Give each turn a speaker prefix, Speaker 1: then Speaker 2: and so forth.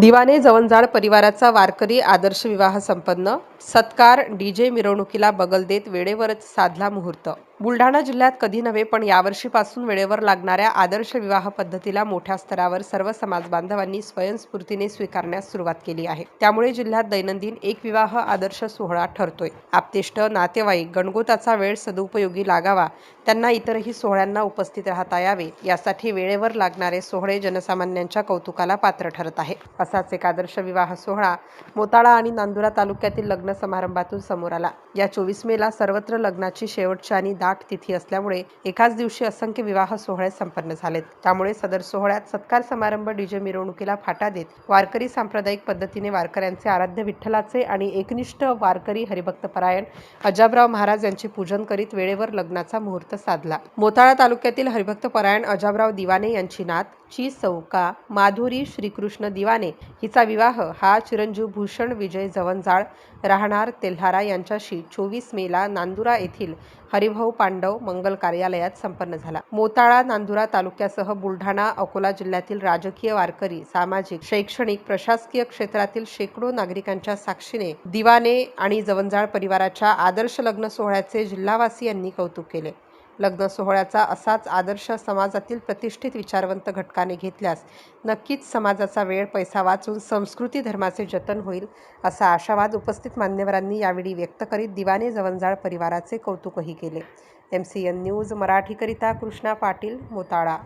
Speaker 1: दिवाने जवंजाळ परिवाराचा वारकरी आदर्श विवाह संपन्न. सत्कार डीजे मिरवणुकीला बगल देत वेळेवरच साधला मुहूर्त. बुलढाणा जिल्ह्यात कधी नव्हे पण यावर्षीपासून वेळेवर लागणाऱ्या आदर्श विवाह पद्धतीला मोठ्या स्तरावर सर्व समाज बांधवांनी स्वयंस्फूर्तीने स्वीकारण्यास सुरुवात केली आहे. त्यामुळे जिल्ह्यात दैनंदिन एक विवाह आदर्श सोहळा ठरतोय. आपतेष्ट नातेवाईक गणगोताचा वेळ सदुपयोगी लागावा त्यांना इतरही सोहळ्यांना उपस्थित राहता यावे यासाठी वेळेवर लागणारे सोहळे जनसामान्यांच्या कौतुकाला पात्र ठरत आहे. असाच एक आदर्श विवाह सोहळा मोताळा आणि नांदुरा तालुक्यातील लग्न समारंभातून समोर आला. या चोवीस मेला सर्वत्र लग्नाची शेवटची आणि दाट तिथी असल्यामुळे एकाच दिवशी असंख्य विवाह सोहळे संपन्न झालेत. त्यामुळे सदर सोहळ्यात सत्कार समारंभ डीजे मिरवणुकीला फाटा देत वारकरी सांप्रदायिक पद्धतीने वारकऱ्यांचे आराध्य विठ्ठलाचे आणि एकनिष्ठ वारकरी हरिभक्त परायण अजाबराव महाराज यांचे पूजन करीत वेळेवर लग्नाचा मुहूर्त साधला. मोताळा तालुक्यातील हरिभक्त परायण अजाबराव दिवाने यांची नात ची. सौका माधुरी श्रीकृष्ण दिवाने हिचा विवाह हा चिरंजीव भूषण विजय जवंजाळ राहणार तेल्हारा यांच्याशी चोवीस मेला नांदुरा येथील हरिभाऊ पांडव मंगल कार्यालयात संपन्न झाला. मोताळा नांदुरा तालुक्यासह बुलढाणा अकोला जिल्ह्यातील राजकीय वारकरी सामाजिक शैक्षणिक प्रशासकीय क्षेत्रातील शेकडो नागरिकांच्या साक्षीने दिवाने आणि जवंजाळ परिवाराच्या आदर्श लग्न सोहळ्याचे जिल्हावासियांनी कौतुक केले. लग्न सोहळ्याचा असाच आदर्श समाजातील प्रतिष्ठित विचारवंत घटकाने घेतल्यास नक्कीच समाजाचा वेळ पैसा वाचून संस्कृती धर्माचे जतन होईल असा आशावाद उपस्थित मान्यवरांनी यावेळी व्यक्त करीत दिवाने जवंजाळ परिवाराचे कौतुकही केले. एम सी एन न्यूज मराठीकरिता कृष्णा पाटील मोताळा.